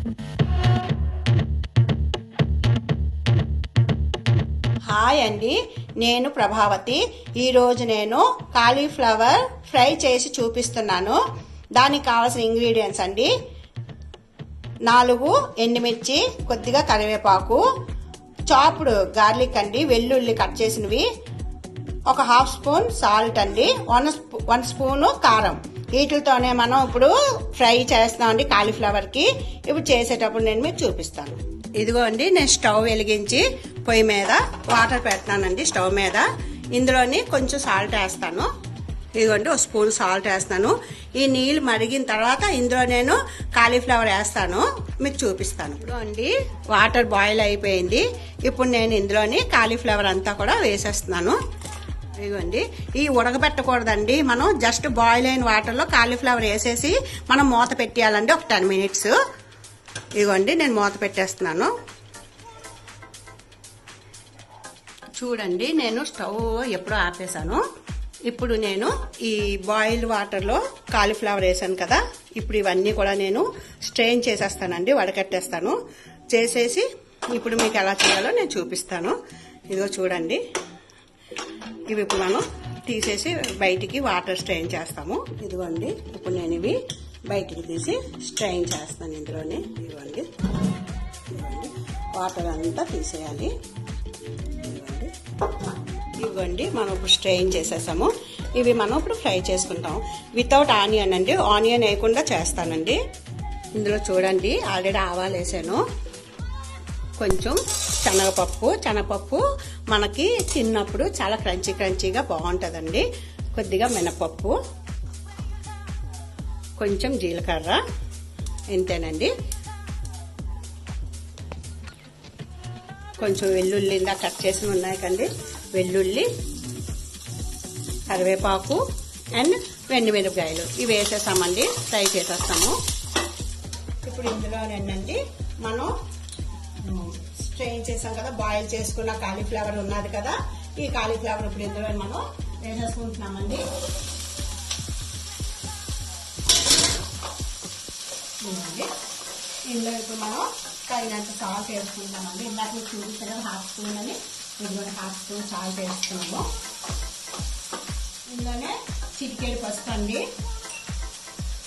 Hi అండి నేను ప్రభావతి. ఈరోజు నేను కాలీఫ్లవర్ ఫ్రై చేసి చూపిస్తున్నాను. దానికి కావాల్సిన ఇంగ్రీడియంట్స్ అండి. నాలుగు ఎండుమిర్చి కొద్దిగా కరివేపాకు చాప్డ్ గార్లిక్ అండి వెల్లుల్లి కట్ చేసినవి. ఒక హాఫ్ స్పూన్ సాల్ట్ అండి వన్ స్పూ వన్ స్పూను కారం. వీటితోనే మనం ఇప్పుడు ఫ్రై చేస్తామండి కాలీఫ్లవర్కి ఇప్పుడు చేసేటప్పుడు నేను మీకు చూపిస్తాను. ఇదిగో అండి నేను స్టవ్ వెలిగించి పొయ్యి మీద వాటర్ పెడతానండి స్టవ్ మీద. ఇందులోని కొంచెం సాల్ట్ వేస్తాను. ఇదిగోండి ఒక స్పూన్ సాల్ట్ వేస్తాను. ఈ నీళ్ళు మరిగిన తర్వాత ఇందులో నేను కాలీఫ్లవర్ వేస్తాను. మీకు చూపిస్తాను. ఇప్పుడు అండి వాటర్ బాయిల్ అయిపోయింది. ఇప్పుడు నేను ఇందులోని కాలీఫ్లవర్ అంతా కూడా వేసేస్తున్నాను. ఇదిగోండి ఈ ఉడకబెట్టకూడదండి. మనం జస్ట్ బాయిల్ అయిన వాటర్లో కాలీఫ్లవర్ వేసేసి మనం మూత పెట్టేయాలండి. ఒక టెన్ మినిట్స్ ఇదిగోండి నేను మూత పెట్టేస్తున్నాను. చూడండి నేను స్టవ్ ఎప్పుడో ఆపేసాను ఇప్పుడు నేను ఈ బాయిల్డ్ వాటర్లో కాలీఫ్లవర్ వేసాను కదా. ఇప్పుడు ఇవన్నీ కూడా నేను స్ట్రెయిన్ చేసేస్తానండి వడకట్టేస్తాను. చేసేసి ఇప్పుడు మీకు ఎలా చేయాలో నేను చూపిస్తాను. ఇదిగో చూడండి. ఇవి ఇప్పుడు మనం తీసేసి బయటికి వాటర్ స్ట్రెయిన్ చేస్తాము. ఇదిగోండి ఇప్పుడు నేను ఇవి బయటికి తీసి స్ట్రెయిన్ చేస్తాను ఇందులోనే. ఇదిగోండి ఇదిగోండి వాటర్ అంతా తీసేయాలి. ఇదిగోండి ఇవ్వండి మనం ఇప్పుడు స్ట్రెయిన్ చేసేసాము. ఇవి మనం ఇప్పుడు ఫ్రై చేసుకుంటాం. వితౌట్ ఆనియన్ అండి ఆనియన్ వేయకుండా చేస్తానండి. ఇందులో చూడండి ఆల్రెడీ ఆవాలు వేసాను. కొంచెం శనగపప్పు శనగపప్పు మనకి తిన్నప్పుడు చాలా క్రంచీ క్రంచీగా బాగుంటుందండి. కొద్దిగా మినపప్పు కొంచెం జీలకర్ర ఇంతేనండి. కొంచెం వెల్లుల్లి ఇందా కట్ చేసి ఉన్నాయి కండి. వెల్లుల్లి కరివేపాకు అండ్ వెండి మిరపకాయలు ఇవి వేసేసామండి ఫ్రై చేసేస్తాము. ఇప్పుడు ఇందులో ఏంటంటే మనం స్ట్రెయిన్ చేసాం కదా బాయిల్ చేసుకున్న కాలీఫ్లవర్ ఉన్నది కదా ఈ కాలీఫ్లవర్ ఇప్పుడు ఇందులో మనం వేసేసుకుంటున్నామండి. ఇందులో ఇప్పుడు మనం తగినంత సాల్ట్ వేసుకుంటామండి ఇందాక మీకు చూపించాను హాఫ్ స్పూన్ అని. ఇందులో హాఫ్ స్పూన్ సాల్ట్ వేసుకున్నాము. ఇందులోనే చిటికేడు పసుపు అండి.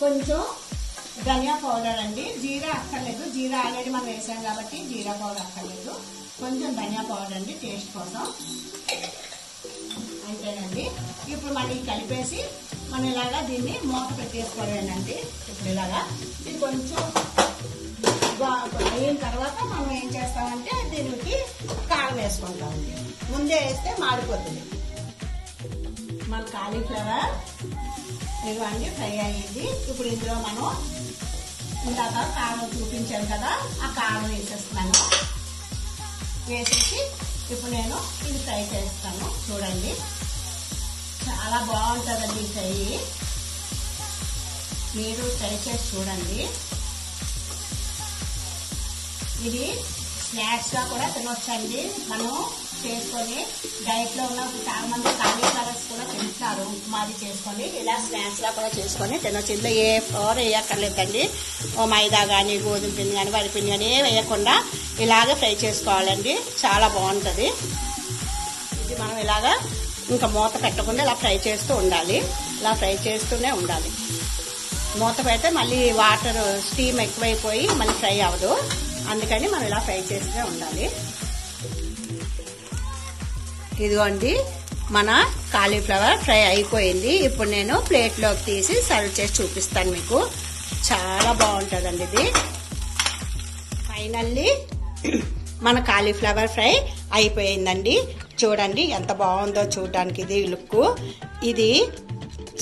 కొంచెం ధనియా పౌడర్ అండి. జీరా అక్కర్లేదు. జీరా ఆల్రెడీ మనం వేసాం కాబట్టి జీరా పౌడర్ అక్కర్లేదు. కొంచెం ధనియా పౌడర్ అండి టేస్ట్ కోసం. అంతేనండి ఇప్పుడు మళ్ళీ కలిపేసి మనం ఇలాగా దీన్ని మూత పెట్టేసుకోవాలండి. ఇప్పుడు ఇలాగా. ఇది కొంచెం అయిన తర్వాత మనం ఏం చేస్తామంటే దీనికి కారం వేసుకుంటామండి. ముందే వేస్తే మాడిపోతుంది. మన కాలీఫ్లవర్ ఇవ్వండి ఫ్రై అయ్యింది. ఇప్పుడు ఇందులో మనం ఇందాక కారం చూపించాను కదా ఆ కారం వేసేస్తున్నాను. వేసేసి ఇప్పుడు నేను ఇది ఫ్రై చేస్తాను. చూడండి. చాలా బాగుంటుందండి ఈ ఫ్రై. మీరు ట్రై చేసి చూడండి. ఇది స్నాక్స్గా కూడా తినొచ్చండి. మనం చేసుకొని డైట్లో ఉన్న చాలా మంది కాలీఫ్లవర్స్ కూడా తింటున్నారు ఉప్మాది చేసుకొని ఇలా స్నాక్స్గా కూడా చేసుకొని తినొచ్చు. ఇందులో ఏ ఫ్లోర్ వేయక్కర్లేదండి. ఓ మైదా కానీ గోధుమ పిండి కానీ వరి పిండి కానీ ఏ వేయకుండా ఇలాగే ఫ్రై చేసుకోవాలండి. చాలా బాగుంటుంది. ఇది మనం ఇలాగా ఇంకా మూత పెట్టకుండా ఇలా ఫ్రై చేస్తూ ఉండాలి. ఇలా ఫ్రై చేస్తూనే ఉండాలి. మూత పెడితే మళ్ళీ వాటర్ స్టీమ్ ఎక్కువైపోయి మళ్ళీ ఫ్రై అవ్వదు. అందుకని మనం ఇలా ఫ్రై చేస్తూనే ఉండాలి. ఇదిగోండి మన కాలీఫ్లవర్ ఫ్రై అయిపోయింది. ఇప్పుడు నేను ప్లేట్లోకి తీసి సర్వ్ చేసి చూపిస్తాను మీకు. చాలా బాగుంటుందండి ఇది. ఫైనల్లీ మన కాలీఫ్లవర్ ఫ్రై అయిపోయిందండి. చూడండి ఎంత బాగుందో చూడడానికి ఇది లుక్ ఇది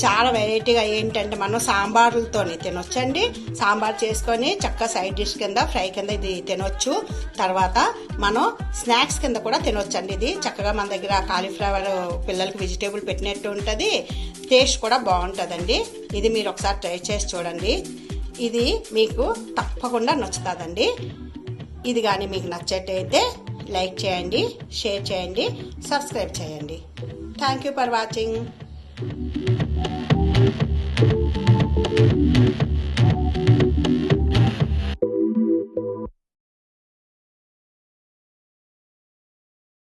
చాలా వెరైటీగా ఏంటంటే మనం సాంబార్లతోనే తినొచ్చండి. సాంబార్ చేసుకొని చక్క సైడ్ డిష్ కింద ఫ్రై కింద ఇది తినొచ్చు. తర్వాత మనం స్నాక్స్ కింద కూడా తినొచ్చండి. ఇది చక్కగా మన దగ్గర కాలీఫ్లవర్ పిల్లలకి వెజిటేబుల్ పెట్టినట్టు ఉంటుంది. టేస్ట్ కూడా బాగుంటుందండి. ఇది మీరు ఒకసారి ట్రై చేసి చూడండి. ఇది మీకు తప్పకుండా నచ్చుతుందండి. ఇది కానీ మీకు నచ్చేటైతే లైక్ చేయండి షేర్ చేయండి సబ్స్క్రైబ్ చేయండి. Thank you for watching